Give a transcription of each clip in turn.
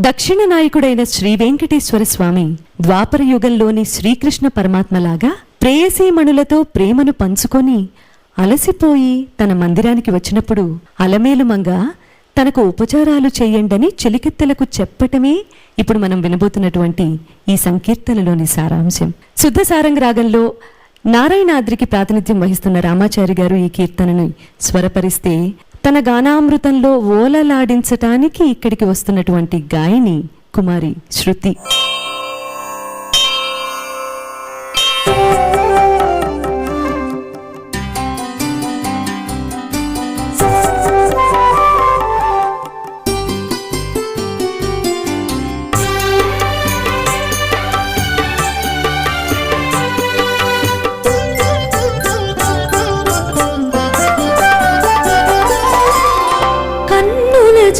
దక్షిణ నాయకుడైన శ్రీ వెంకటేశ్వర స్వామి ద్వాపర యుగంలోని శ్రీకృష్ణ పరమాత్మలాగా ప్రేయసీమణులతో ప్రేమను పంచుకొని అలసిపోయి తన మందిరానికి వచ్చినప్పుడు అలమేలుమంగ తనకు ఉపచారాలు చేయండని చెలికెత్తలకు చెప్పటమే ఇప్పుడు మనం వినబోతున్నటువంటి ఈ సంకీర్తనలోని సారాంశం. శుద్ధ సారంగ రాగంలో నారాయణాద్రికి ప్రాతినిధ్యం వహిస్తున్న రామాచారి గారు ఈ కీర్తనను స్వరపరిస్తే తన గానామృతంలో ఓలలాడించటానికి ఇక్కడికి వస్తున్నటువంటి గాయని కుమారి శృతి.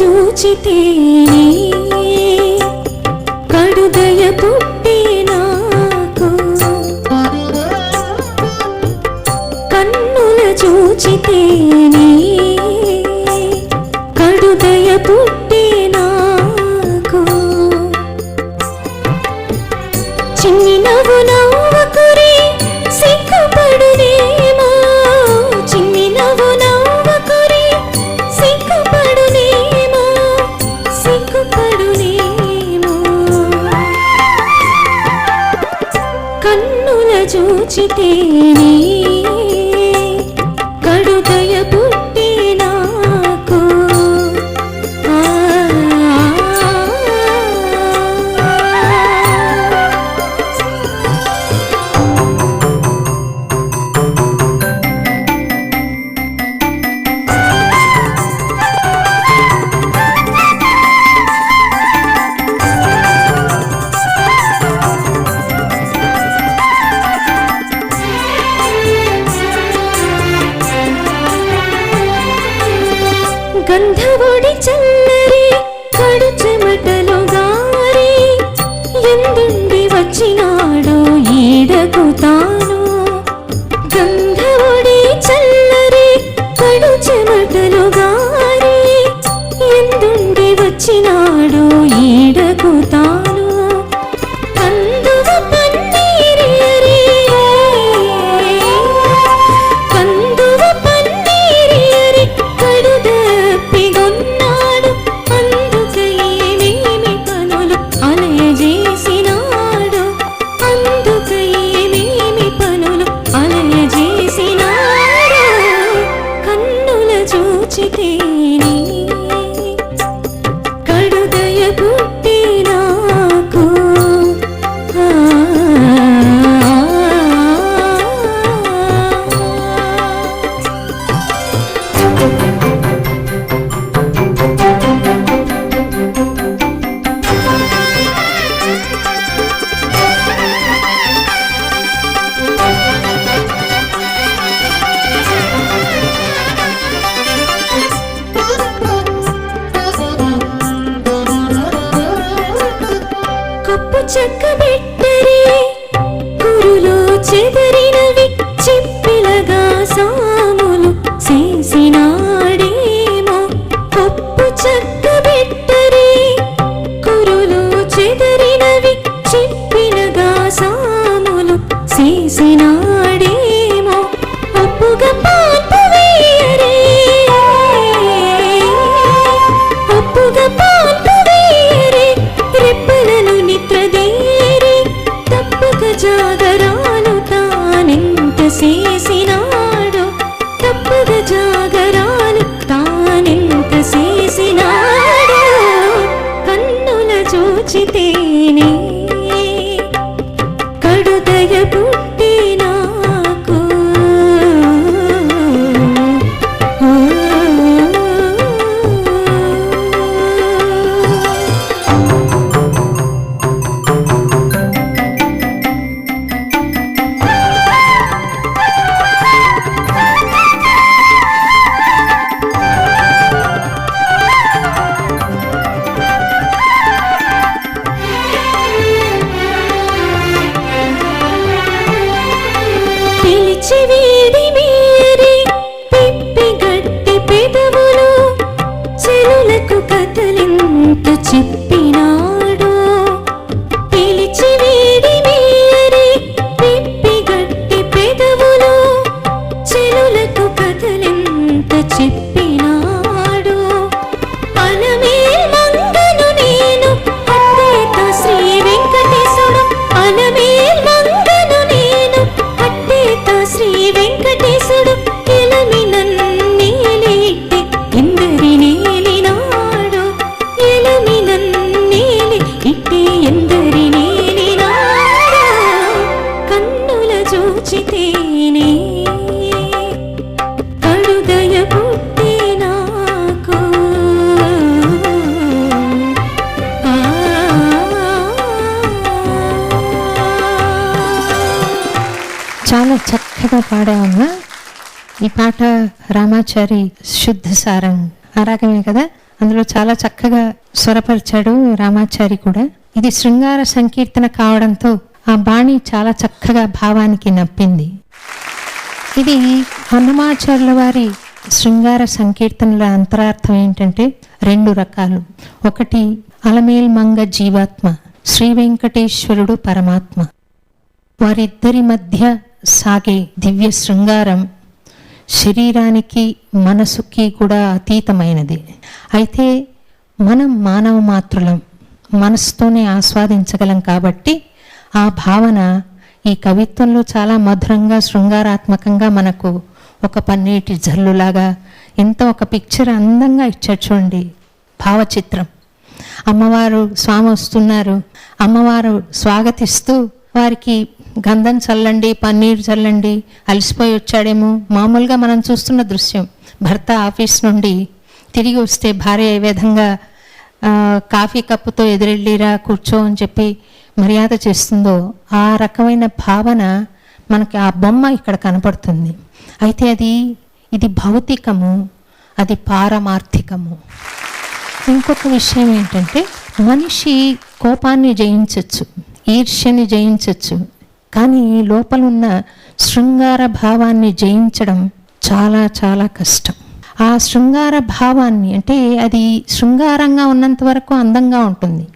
చూచితేనే కడుదయ పుట్టి నాకు. కన్నుల చూచితేనే చూచితేనే కొడి చల్లరి కడు చెమటలు గారి ఎందుండి వచ్చినాడు ఈడకు తాను గంధవుడి చల్లరి కడు చెమటలు గారి ఎందుండి వచ్చినాడు చాలా చక్కగా పాడావమ్మా ఈ పాట రామాచారి శుద్ధ సారం ఆ రాగమే కదా? అందులో చాలా చక్కగా స్వరపరిచాడు రామాచారి కూడా. ఇది శృంగార సంకీర్తన కావడంతో ఆ బాణి చాలా చక్కగా భావానికి నప్పింది. ఇది హనుమాచార్యుల వారి శృంగార సంకీర్తనల అంతరార్థం ఏంటంటే రెండు రకాలు. ఒకటి అలమేల్ మంగ జీవాత్మ శ్రీ వెంకటేశ్వరుడు పరమాత్మ. వారిద్దరి మధ్య సాగే దివ్య శృంగారం శరీరానికి మనసుకి కూడా అతీతమైనది. అయితే మనం మానవ మాత్రులం మనసుతోనే ఆస్వాదించగలం కాబట్టి ఆ భావన ఈ కవిత్వంలో చాలా మధురంగా శృంగారాత్మకంగా మనకు ఒక పన్నీటి జల్లులాగా ఎంత ఒక పిక్చర్ అందంగా ఇచ్చారు చూడండి భావచిత్రం. అమ్మవారు స్వామి వస్తున్నారు అమ్మవారు స్వాగతిస్తూ వారికి గంధం చల్లండి పన్నీరు చల్లండి అలసిపోయి వచ్చాడేమో. మామూలుగా మనం చూస్తున్న దృశ్యం. భర్త ఆఫీస్ నుండి తిరిగి వస్తే భార్య ఏ విధంగా కాఫీ కప్పుతో ఎదురెళ్ళిరా కూర్చో అని చెప్పి మర్యాద చేస్తుందో ఆ రకమైన భావన మనకి ఆ బొమ్మ ఇక్కడ కనపడుతుంది. అయితే అది ఇది భౌతికము అది పారమార్థికము. ఇంకొక విషయం ఏంటంటే మనిషి కోపాన్ని జయించవచ్చు ఈర్ష్యని జయించవచ్చు కానీ లోపలున్న శృంగార భావాన్ని జయించడం చాలా చాలా కష్టం. ఆ శృంగార భావాన్ని అంటే అది శృంగారంగా ఉన్నంత వరకు అందంగా ఉంటుంది.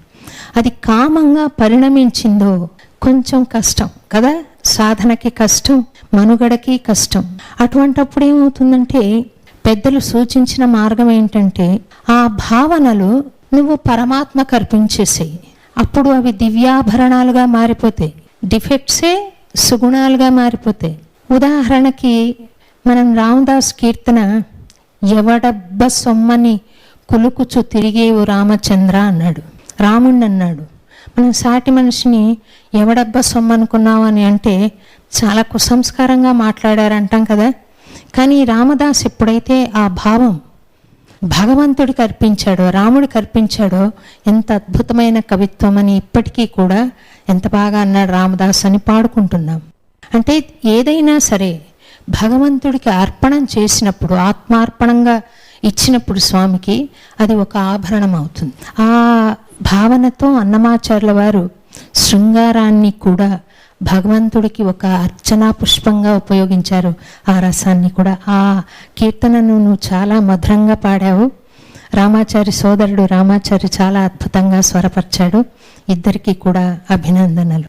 అది కామంగా పరిణమించిందో కొంచెం కష్టం కదా? సాధనకి కష్టం మనుగడకి కష్టం. అటువంటప్పుడు ఏమవుతుందంటే పెద్దలు సూచించిన మార్గం ఏంటంటే ఆ భావనలు నువ్వు పరమాత్మ అర్పించేసేయి. అప్పుడు అవి దివ్యాభరణాలుగా మారిపోతాయి. డిఫెక్ట్సే సుగుణాలుగా మారిపోతాయి. ఉదాహరణకి మనం రామదాస్ కీర్తన ఎవడబ్బ సొమ్మని కులుకుచు తిరిగేవు రామచంద్ర అన్నాడు. రాముణ్ణి అన్నాడు మనం సాటి మనిషిని ఎవడబ్బ సొమ్ము అని అంటే చాలా కుసంస్కారంగా మాట్లాడారంటాం కదా. కానీ రామదాస్ ఎప్పుడైతే ఆ భావం భగవంతుడు కర్పించాడో రాముడు కర్పించాడో ఎంత అద్భుతమైన కవిత్వం అని ఇప్పటికీ కూడా ఎంత బాగా అన్నాడు రామదాస్ అని పాడుకుంటున్నాం. అంటే ఏదైనా సరే భగవంతుడికి అర్పణం చేసినప్పుడు ఆత్మార్పణంగా ఇచ్చినప్పుడు స్వామికి అది ఒక ఆభరణం అవుతుంది. ఆ భావనతో అన్నమాచార్యుల వారు శృంగారాన్ని కూడా భగవంతుడికి ఒక అర్చనా పుష్పంగా ఉపయోగించారు ఆ రసాన్ని కూడా. ఆ కీర్తనను నువ్వు చాలా మధురంగా పాడావు. రామాచారి సోదరుడు రామాచారి చాలా అద్భుతంగా స్వరపరిచాడు. ఇద్దరికీ కూడా అభినందనలు.